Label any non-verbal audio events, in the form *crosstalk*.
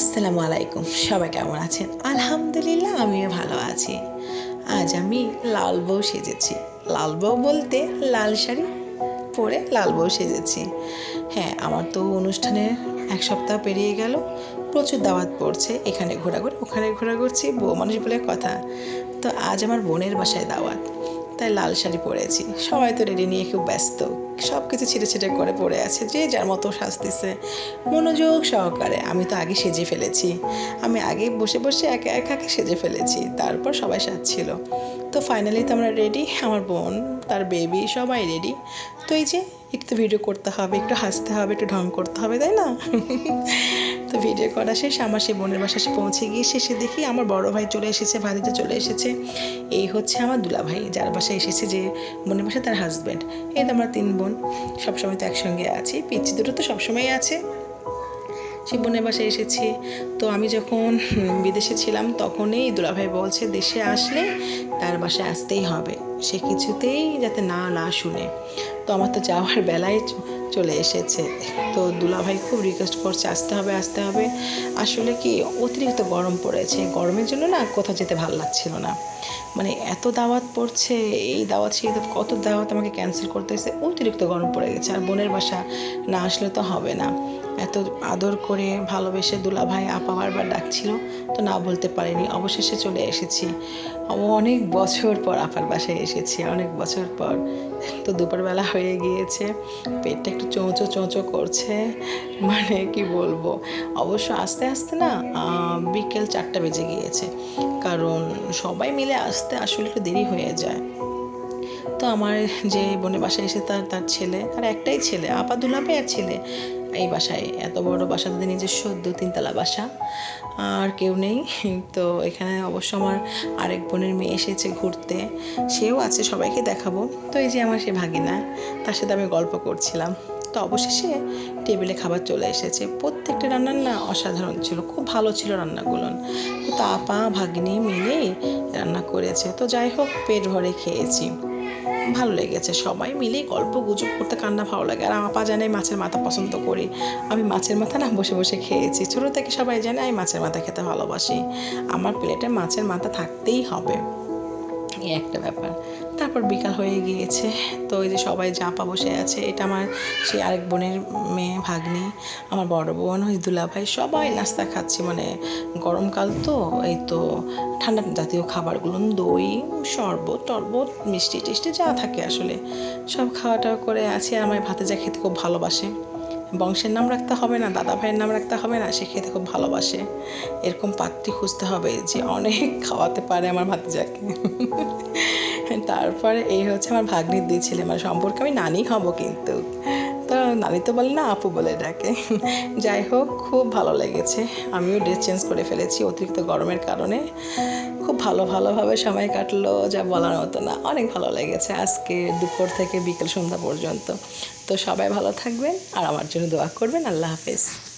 আসসালামু আলাইকুম। সবাই কেমন আছেন? আলহামদুলিল্লাহ, আমিও ভালো আছি। আজ আমি লাল বউ সেজেছি। লাল বউ বলতে লাল শাড়ি পরে লাল বউ সেজেছি। হ্যাঁ আমার তো অনুষ্ঠানের এক সপ্তাহ পেরিয়ে গেল। প্রচুর দাওয়াত পড়ছে, এখানে ঘোরাঘুরি, ওখানে ঘোরা ঘুরছি বউ মানুষ বলে কথা। তো আজ আমার বোনের বাসায় দাওয়াত। তাই লাল শাড়ি পরেছি। সবাই তো রেডি নিয়ে খুব ব্যস্ত। সব কিছু ছিটে ছিটে করে পড়ে আছে, যে যার মতো সাজতেছে মনোযোগ সহকারে, আমি তো আগে সেজে ফেলেছি। আমি আগে বসে বসে একা একাকে সেজে ফেলেছি, তারপর সবাই সাজছিল। তো ফাইনালি তো আমরা রেডি আমার বোন, তার বেবি সবাই রেডি তো এই যে একটু ভিডিও করতে হবে, একটু হাসতে হবে, একটু ঢং করতে হবে, তাই না? তো ভিডিও করা শেষ, আমার সেই বোনের বাসা পৌঁছে গিয়ে শেষে দেখি আমার বড় ভাই চলে এসেছে, ভাতিজা চলে এসেছে। এই হচ্ছে আমার দুলা ভাই যার বাসায় এসেছে যে বোনের বাসা তার হাজব্যান্ড এই তো আমরা তিন বোন, সবসময় তো একসঙ্গে আছি। পিচ্ছি দুটো তো সবসময় আছে। সে বোনের বাসায় এসেছি। তো আমি যখন বিদেশে ছিলাম তখনই দুলাভাই বলছে, দেশে আসলে তার বাসায় আসতেই হবে। সে কিছুতেই যাতে না না শুনে। তো আমার তো যাওয়ার বেলায় চলে এসেছে। তো দুলাভাই খুব রিকোয়েস্ট করছে, আসতে হবে আসতে হবে। আসলে কি, অতিরিক্ত গরম পড়েছে। গরমের জন্য না কোথাও যেতে ভালো লাগছিল না। মানে এত দাওয়াত পড়ছে, এই দাওয়াত, সেই কত দাওয়াত আমাকে ক্যান্সেল করতে হয়েছে, অতিরিক্ত গরম পড়ে গেছে। আর বোনের বাসা না আসলে তো হবে না। এত আদর করে ভালোবেসে দুলাভাই আপা বারবার ডাকছিল, তো না বলতে পারিনি। অবশেষে চলে এসেছি। অনেক বছর পর আপার বাসায় এসেছি, অনেক বছর পর। তো দুপুরবেলা হয়ে গিয়েছে, পেটটা একটু চোঁচো চোঁচো করছে মানে কি বলব? অবশ্য আস্তে আস্তে না বিকেল চারটা বেজে গিয়েছে। কারণ সবাই মিলে আসতে আসলে একটু দেরি হয়ে যায়। তো আমার যে বোনের বাসায় এসে তার তার ছেলে, তার একটাই ছেলে, আপা দুলাভাই আর ছেলে এই বাসায়। এত বড় বাসা, তাদের নিজস্ব দু, তিনতলা বাসা। আর কেউ নেই। *laughs* তো এখানে অবশ্য আমার আরেক বোনের মেয়ে এসেছে ঘুরতে। সেও আছে, সবাইকে দেখাবো। তো এই যে আমার সে ভাগিনা, তার সাথে আমি গল্প করছিলাম। তো অবশেষে টেবিলে খাবার চলে এসেছে। প্রত্যেকটা রান্নার না অসাধারণ ছিল, খুব ভালো ছিল রান্নাগুলো। তো আপা, ভাগ্নি মিলে রান্না করেছে। তো যাই হোক, পেট ভরে খেয়েছি। ভালো লেগেছে। সবাই মিলে গল্প, গুজব করতে কান্না ভালো লাগে। আর আপা জানে মাছের মাথা পছন্দ করি। আমি মাছের মাথা না বসে বসে খেয়েছি। ছোটো থেকে সবাই জানে আমি মাছের মাথা খেতে ভালোবাসি। আমার প্লেটে মাছের মাথা থাকতেই হবে। এই একটা ব্যাপার। তারপর বিকাল হয়ে গিয়েছে। তো ওই যে সবাই জাপা বসে আছে, এটা আমার সেই আরেক বোনের মেয়ে ভাগ্নি, আমার বড় বোন, ওই দুলাভাই, সবাই নাস্তা খাচ্ছি। মানে গরমকাল তো, এই তো ঠান্ডা জাতীয় খাবারগুলো, দই, শরবত, টরবত, মিষ্টি টিষ্টি যা থাকে আসলে, সব খাওয়া টাওয়া করে আছি। আর আমার ভাতে যা খেতে খুব ভালোবাসে। বংশের নাম রাখতে হবে না, দাদা ভাইয়ের নাম রাখতে হবে না, সে খেতে খুব ভালোবাসে। এরকম পাত্রী খুঁজতে হবে যে অনেক খাওয়াতে পারে আমার ভাতিজাকে। তারপরে এই হচ্ছে আমার ভাগ্নির দুই ছেলে মানে সম্পর্কে আমি নানি হব কিন্তু। তো নানি তো বলে, না, আপু বলে ডাকে। যাই হোক, খুব ভালো লেগেছে। আমিও ড্রেস চেঞ্জ করে ফেলেছি অতিরিক্ত গরমের কারণে। খুব ভালো, ভালোভাবে সময় কাটলো, যা বলার মতো না। অনেক ভালো লেগেছে আজকে দুপুর থেকে বিকেল সন্ধ্যা পর্যন্ত। তো সবাই ভালো থাকবেন আর আমার জন্য দোয়া করবেন। আল্লাহ হাফেজ।